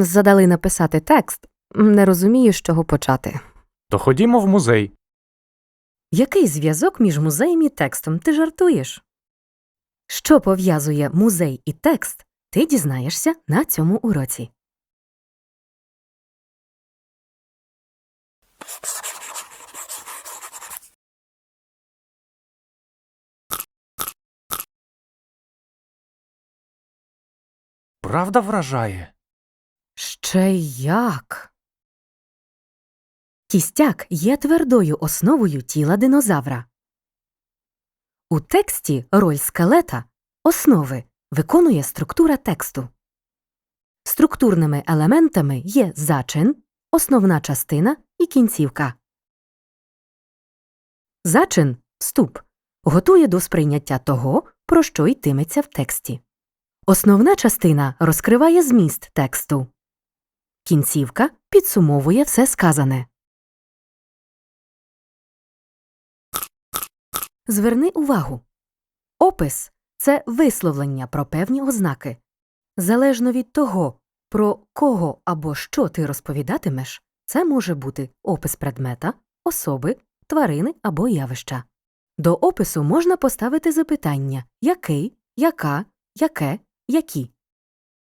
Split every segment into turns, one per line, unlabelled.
Задали написати текст. Не розумію, з чого почати.
То ходімо в музей.
Який зв'язок між музеєм і текстом? Ти жартуєш? Що пов'язує музей і текст, ти дізнаєшся на цьому уроці.
Правда вражає?
Ще як? Кістяк є твердою основою тіла динозавра. У тексті роль скелета основи виконує структура тексту. Структурними елементами є зачин, основна частина і кінцівка. Зачин вступ готує до сприйняття того, про що йтиметься в тексті. Основна частина розкриває зміст тексту. Кінцівка підсумовує все сказане. Зверни увагу. Опис це висловлення про певні ознаки. Залежно від того, про кого або що ти розповідатимеш, це може бути опис предмета, особи, тварини або явища. До опису можна поставити запитання який, яка, яке, які.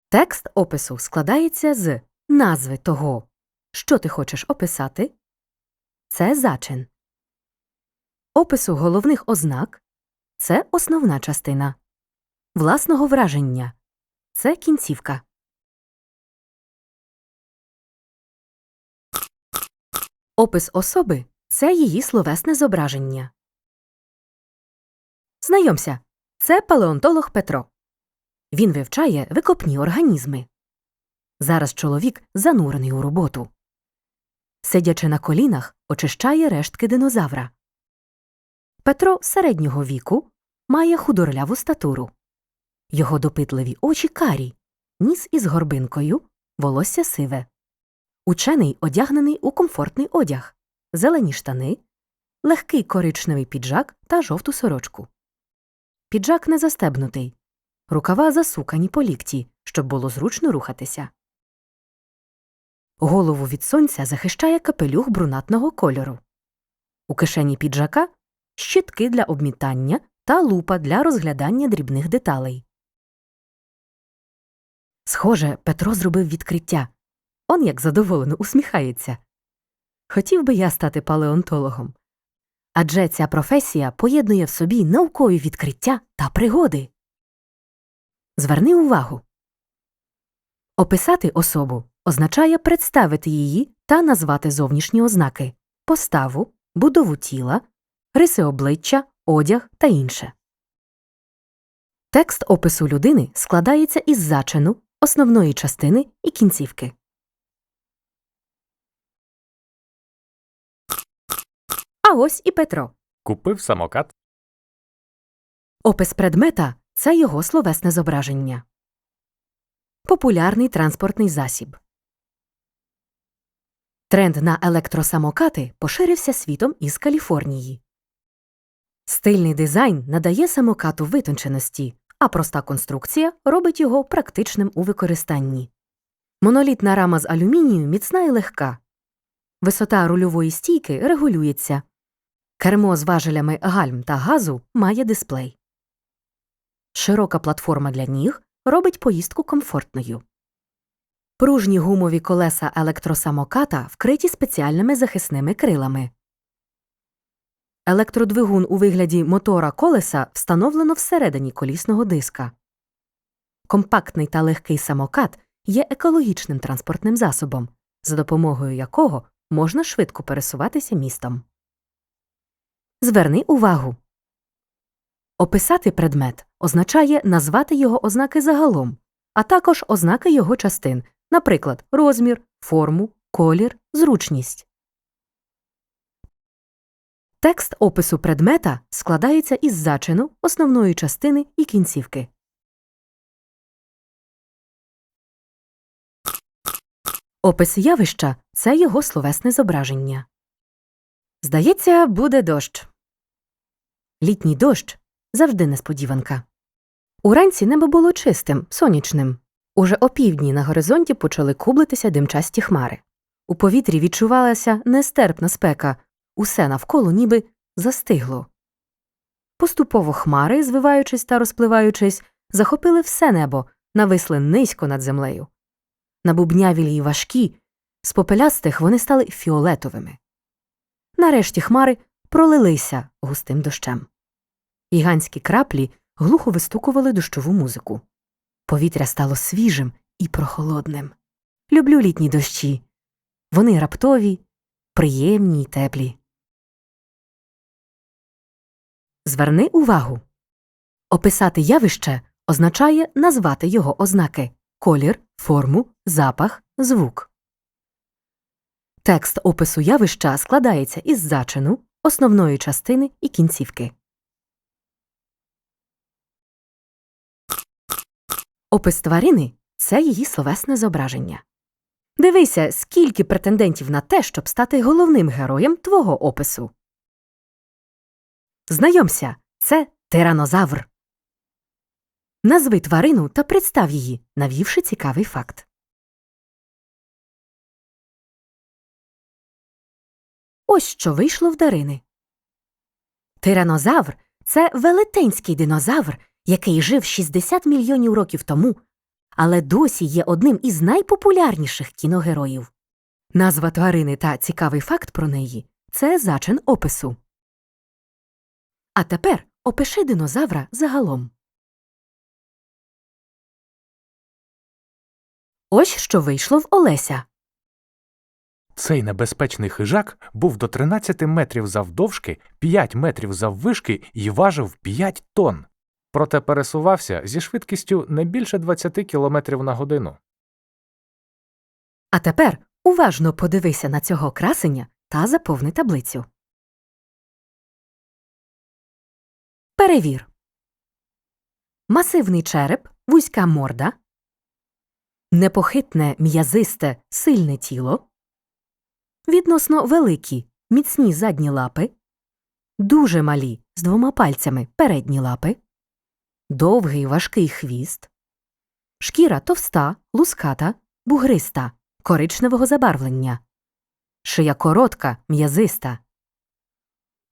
Текст опису складається з назви того, що ти хочеш описати. Це зачин. Опису головних ознак це основна частина. Власного враження це кінцівка. Опис особи це її словесне зображення. Знайомся, це палеонтолог Петро. Він вивчає викопні організми. Зараз чоловік занурений у роботу. Сидячи на колінах, очищає рештки динозавра. Петро середнього віку має худорляву статуру. Його допитливі очі карі, ніс із горбинкою, волосся сиве. Учений одягнений у комфортний одяг, зелені штани, легкий коричневий піджак та жовту сорочку. Піджак не застебнутий, рукава засукані по лікті, щоб було зручно рухатися. Голову від сонця захищає капелюх брунатного кольору. У кишені піджака щітки для обмітання та лупа для розглядання дрібних деталей. Схоже, Петро зробив відкриття. Он як задоволено усміхається. Хотів би я стати палеонтологом. Адже ця професія поєднує в собі наукові відкриття та пригоди. Зверни увагу. Описати особу означає представити її та назвати зовнішні ознаки поставу, будову тіла, риси обличчя, одяг та інше. Текст опису людини складається із зачину, основної частини і кінцівки. А ось і Петро.
Купив самокат.
Опис предмета це його словесне зображення. Популярний транспортний засіб. Тренд на електросамокати поширився світом із Каліфорнії. Стильний дизайн надає самокату витонченості, а проста конструкція робить його практичним у використанні. Монолітна рама з алюмінію міцна і легка. Висота рульової стійки регулюється. Кермо з важелями гальм та газу має дисплей. Широка платформа для ніг робить поїздку комфортною. Пружні гумові колеса електросамоката вкриті спеціальними захисними крилами. Електродвигун у вигляді мотора колеса встановлено всередині колісного диска. Компактний та легкий самокат є екологічним транспортним засобом, за допомогою якого можна швидко пересуватися містом. Зверни увагу. Описати предмет означає назвати його ознаки загалом, а також ознаки його частин, наприклад, розмір, форму, колір, зручність. Текст опису предмета складається із зачину, основної частини і кінцівки. Опис явища це його словесне зображення. Здається, буде дощ. Літній дощ завжди несподіванка. Уранці небо було чистим, сонячним. Уже опівдні на горизонті почали кублитися димчасті хмари. У повітрі відчувалася нестерпна спека, усе навколо ніби застигло. Поступово хмари, звиваючись та розпливаючись, захопили все небо, нависли низько над землею. Набубнявілі й важкі, з попелястих вони стали фіолетовими. Нарешті хмари пролилися густим дощем. Гігантські краплі глухо вистукували дощову музику. Повітря стало свіжим і прохолодним. Люблю літні дощі. Вони раптові, приємні й теплі. Зверни увагу. Описати явище означає назвати його ознаки колір, форму, запах, звук. Текст опису явища складається із зачину, основної частини і кінцівки. Опис тварини це її словесне зображення. Дивися, скільки претендентів на те, щоб стати головним героєм твого опису. Знайомся, це тиранозавр. Назви тварину та представ її, навівши цікавий факт. Ось що вийшло в Дарини. Тиранозавр це велетенський динозавр, який жив 60 мільйонів років тому, але досі є одним із найпопулярніших кіногероїв. Назва тварини та цікавий факт про неї це зачин опису. А тепер опиши динозавра загалом. Ось що вийшло в Олеся.
Цей небезпечний хижак був до 13 метрів завдовжки, 5 метрів заввишки і важив 5 тонн. Проте пересувався зі швидкістю не більше 20 км на годину.
А тепер уважно подивися на цього красення та заповни таблицю. Перевір. Масивний череп, вузька морда, непохитне м'язисте сильне тіло, відносно великі міцні задні лапи, дуже малі з двома пальцями передні лапи, довгий важкий хвіст, шкіра товста, луската, бугриста, коричневого забарвлення, шия коротка, м'язиста,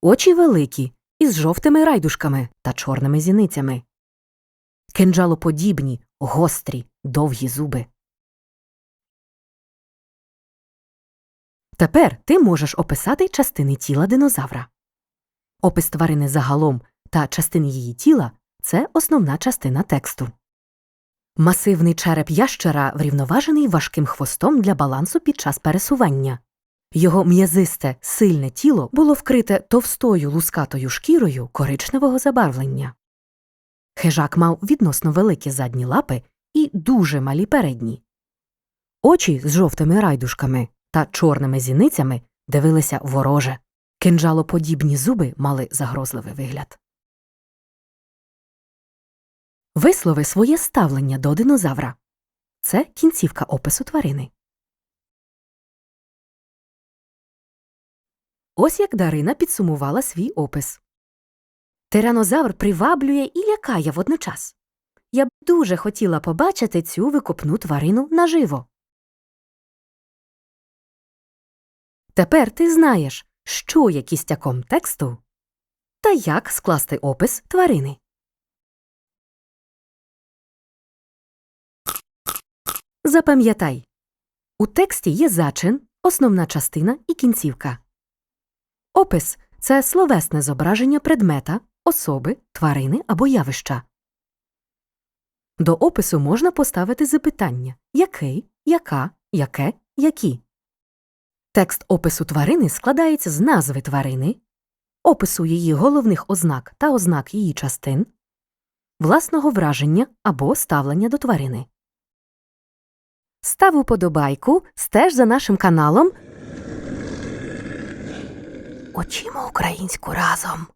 очі великі із жовтими райдушками та чорними зіницями, кинджалоподібні, гострі, довгі зуби. Тепер ти можеш описати частини тіла динозавра. Опис тварини загалом та частин її тіла це основна частина тексту. Масивний череп ящера врівноважений важким хвостом для балансу під час пересування. Його м'язисте, сильне тіло було вкрите товстою лускатою шкірою коричневого забарвлення. Хижак мав відносно великі задні лапи і дуже малі передні. Очі з жовтими райдушками та чорними зіницями дивилися вороже. Кинджалоподібні зуби мали загрозливий вигляд. Вислови своє ставлення до динозавра. Це кінцівка опису тварини. Ось як Дарина підсумувала свій опис. Тиранозавр приваблює і лякає водночас. Я б дуже хотіла побачити цю викопну тварину наживо. Тепер ти знаєш, що є кістяком тексту та як скласти опис тварини. Запам'ятай у тексті є зачин, основна частина і кінцівка. Опис це словесне зображення предмета, особи, тварини або явища. До опису можна поставити запитання який, яка, яке, які. Текст опису тварини складається з назви тварини, опису її головних ознак та ознак її частин, власного враження або ставлення до тварини. Став уподобайку, стеж за нашим каналом. Очима українську разом.